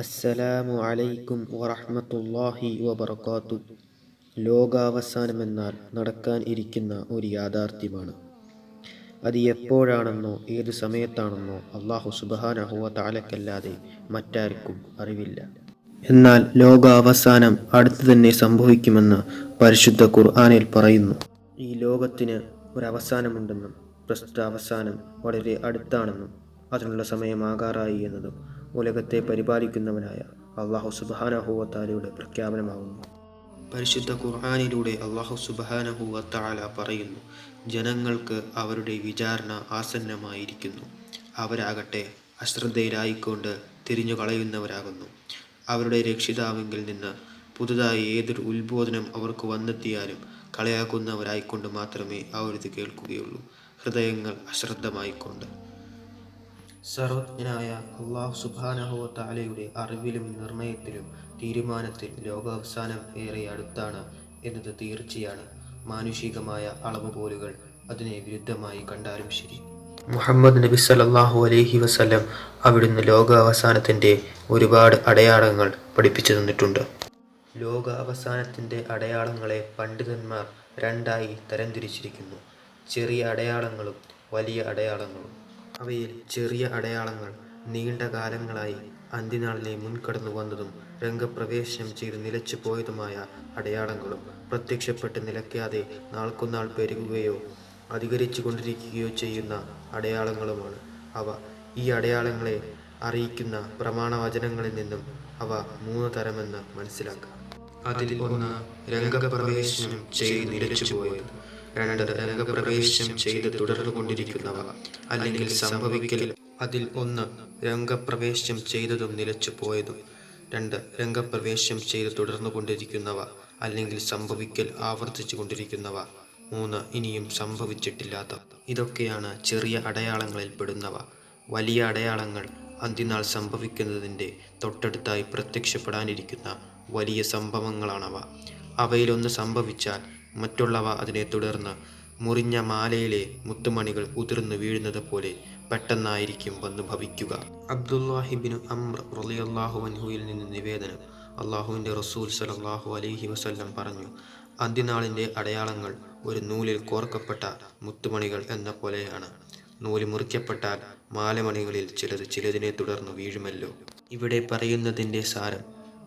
അസ്സലാമു അലൈക്കും വറഹ്മത്തുള്ളാഹി വബർക്കാത്തു ലോകാവസാനമെന്നാൽ നടക്കാൻ ഇരിക്കുന്ന ഒരു യാഥാർത്ഥ്യമാണ്. അത് എപ്പോഴാണെന്നോ ഏത് സമയത്താണെന്നോ അള്ളാഹു സുബാനഹുവ താലക്കല്ലാതെ മറ്റാർക്കും അറിവില്ല. എന്നാൽ ലോകാവസാനം അടുത്തു തന്നെ സംഭവിക്കുമെന്ന് പരിശുദ്ധ ഖുർആനിൽ പറയുന്നു. ഈ ലോകത്തിന് ഒരു അവസാനമുണ്ടെന്നും പ്രസ്തുത അവസാനം വളരെ അടുത്താണെന്നും അതിനുള്ള സമയമാകാറായി എന്നതും ഉലകത്തെ പരിപാലിക്കുന്നവനായ അള്ളാഹു സുബാനഹുവത്താലയുടെ പ്രഖ്യാപനമാകുന്നു. പരിശുദ്ധ ഖുർആാനിലൂടെ അള്ളാഹു സുബാനഹുവത്താല പറയുന്നു ജനങ്ങൾക്ക് അവരുടെ വിചാരണ ആസന്നമായിരിക്കുന്നു. അവരാകട്ടെ അശ്രദ്ധയിലായിക്കൊണ്ട് തിരിഞ്ഞു കളയുന്നവരാകുന്നു അവരുടെ രക്ഷിതാവിങ്കിൽ നിന്ന് പുതുതായി ഏതൊരു ഉത്ബോധനം അവർക്ക് വന്നെത്തിയാലും കളയാക്കുന്നവരായിക്കൊണ്ട് മാത്രമേ അവരിത് കേൾക്കുകയുള്ളൂ. ഹൃദയങ്ങൾ അശ്രദ്ധമായിക്കൊണ്ട് സർവജ്ഞനായ അള്ളാഹു സുബാനഹോ താലയുടെ അറിവിലും നിർണയത്തിലും തീരുമാനത്തിൽ ലോകാവസാനം ഏറെ അടുത്താണ് എന്നത് തീർച്ചയാണ്. മാനുഷികമായ അളവുകോലുകൾ അതിനെ വിരുദ്ധമായി കണ്ടാലും ശരി. മുഹമ്മദ് നബി സല്ലല്ലാഹു അലൈഹി വസ്ലം അവിടുന്ന് ലോകാവസാനത്തിന്റെ ഒരുപാട് അടയാളങ്ങൾ പഠിപ്പിച്ചു തന്നിട്ടുണ്ട്. ലോകാവസാനത്തിന്റെ അടയാളങ്ങളെ പണ്ഡിതന്മാർ രണ്ടായി തരംതിരിച്ചിരിക്കുന്നു. ചെറിയ അടയാളങ്ങളും വലിയ അടയാളങ്ങളും. അവയിൽ ചെറിയ അടയാളങ്ങൾ നീണ്ട കാലങ്ങളായി അന്ത്യനാളിനെ മുൻകടന്നു വന്നതും രംഗപ്രവേശനം ചെയ്ത് നിലച്ചു പോയതുമായ അടയാളങ്ങളും പ്രത്യക്ഷപ്പെട്ട് നിലയ്ക്കാതെ നാൾക്കുനാൾ പെരുകുകയോ അധികരിച്ചു കൊണ്ടിരിക്കുകയോ ചെയ്യുന്ന അടയാളങ്ങളുമാണ്. അവ ഈ അടയാളങ്ങളെ അറിയിക്കുന്ന പ്രമാണവചനങ്ങളിൽ നിന്നും അവ മൂന്ന് തരമെന്ന് മനസ്സിലാക്കാം. അതിൽ ഒന്ന് രംഗപ്രവേശനം ചെയ്ത് നിലച്ചു പോയത്. രണ്ട് രംഗപ്രവേശം ചെയ്ത് തുടർന്നു കൊണ്ടിരിക്കുന്നവ അല്ലെങ്കിൽ സംഭവിക്കൽ. അതിൽ ഒന്ന് രംഗപ്രവേശം ചെയ്തതും നിലച്ചു പോയതും. രണ്ട് രംഗപ്രവേശം ചെയ്ത് തുടർന്നു കൊണ്ടിരിക്കുന്നവ അല്ലെങ്കിൽ സംഭവിക്കൽ ആവർത്തിച്ചു കൊണ്ടിരിക്കുന്നവ. മൂന്ന് ഇനിയും സംഭവിച്ചിട്ടില്ലാത്ത. ഇതൊക്കെയാണ് ചെറിയ അടയാളങ്ങളിൽ പെടുന്നവ. വലിയ അടയാളങ്ങൾ അന്തിനാൾ സംഭവിക്കുന്നതിന്റെ തൊട്ടടുത്തായി പ്രത്യക്ഷപ്പെടാനിരിക്കുന്ന വലിയ സംഭവങ്ങളാണവ. അവയിലൊന്ന് സംഭവിച്ചാൽ മറ്റുള്ളവ അതിനെ തുടർന്ന് മുറിഞ്ഞ മാലയിലെ മുത്തുമണികൾ ഉതിർന്നു വീഴുന്നത് പോലെ പെട്ടെന്നായിരിക്കും വന്ന് ഭവിക്കുക. അബ്ദുല്ലാഹിബിന് അമ്ര റളിയല്ലാഹു അൻഹുയിൽ നിന്ന് നിവേദനം അള്ളാഹുവിന്റെ റസൂൽ സലല്ലാഹു അലൈഹി വസല്ലം പറഞ്ഞു അന്തിനാളിന്റെ അടയാളങ്ങൾ ഒരു നൂലിൽ കോർക്കപ്പെട്ട മുത്തുമണികൾ എന്ന പോലെയാണ്. നൂൽ മുറിക്കപ്പെട്ടാൽ മാലമണികളിൽ ചിലത് ചിലതിനെ തുടർന്ന് വീഴുമല്ലോ. ഇവിടെ പറയുന്നതിന്റെ സാരം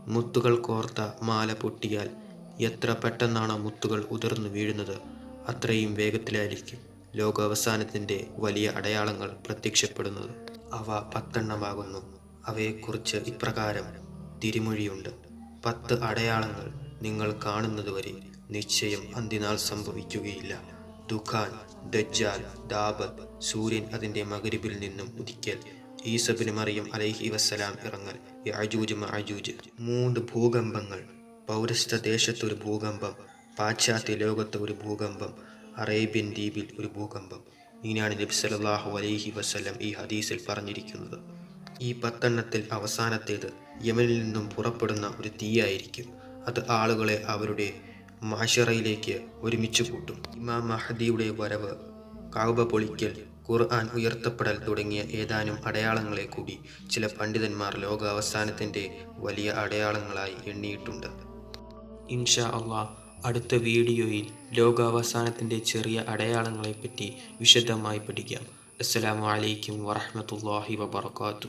മുത്തുകൾ കോർത്ത മാല പൊട്ടിയാൽ എത്ര പെട്ടെന്നാണ് മുത്തുകൾ ഉതിർന്നു വീഴുന്നത് അത്രയും വേഗത്തിലായിരിക്കും ലോകാവസാനത്തിന്റെ വലിയ അടയാളങ്ങൾ പ്രത്യക്ഷപ്പെടുന്നത്. അവ പത്തെണ്ണമാകുന്നു. അവയെക്കുറിച്ച് ഇപ്രകാരം തിരുമൊഴിയുണ്ട്. പത്ത് അടയാളങ്ങൾ നിങ്ങൾ കാണുന്നതുവരെ നിശ്ചയം അന്തിനാൾ സംഭവിക്കുകയില്ല. ദുഖാൻ ദജ്ജാൽ ദാബത്ത് സൂര്യൻ അതിന്റെ മകരിബിൽ നിന്നും ഉദിക്കൽ ഈസബിന് മറിയം അലൈഹി വസ്സലാം ഇറങ്ങൽ യജൂജ് മൂന്ന് ഭൂകമ്പങ്ങൾ പൗരസ്ത്യ ദേശത്തൊരു ഭൂകമ്പം പാശ്ചാത്യ ലോകത്ത് ഒരു ഭൂകമ്പം അറേബ്യൻ ദ്വീപിൽ ഒരു ഭൂകമ്പം. ഇങ്ങനെയാണ് നബി സല്ലല്ലാഹു അലൈഹി വസല്ലം ഈ ഹദീസിൽ പറഞ്ഞിരിക്കുന്നത്. ഈ പത്തെണ്ണത്തിൽ അവസാനത്തേത് യമനിൽ നിന്നും പുറപ്പെടുന്ന ഒരു തീയായിരിക്കും. അത് ആളുകളെ അവരുടെ മാഷറയിലേക്ക് ഒരുമിച്ച് കൂട്ടും. ഇമാം മഹദിയുടെ വരവ് കാവ പൊളിക്കൽ ഖുർആൻ ഉയർത്തപ്പെടൽ തുടങ്ങിയ ഏതാനും അടയാളങ്ങളെ കൂടി ചില പണ്ഡിതന്മാർ ലോകാവസാനത്തിന്റെ വലിയ അടയാളങ്ങളായി എണ്ണിയിട്ടുണ്ട്. ഇൻഷാ അള്ളാഹ് അടുത്ത വീഡിയോയിൽ ലോകാവസാനത്തിന്റെ ചെറിയ അടയാളങ്ങളെപ്പറ്റി വിശദമായി പഠിക്കാം. അസ്സലാമു അലൈക്കും വറഹ്മത്തുള്ളാഹി വബർക്കാത്തു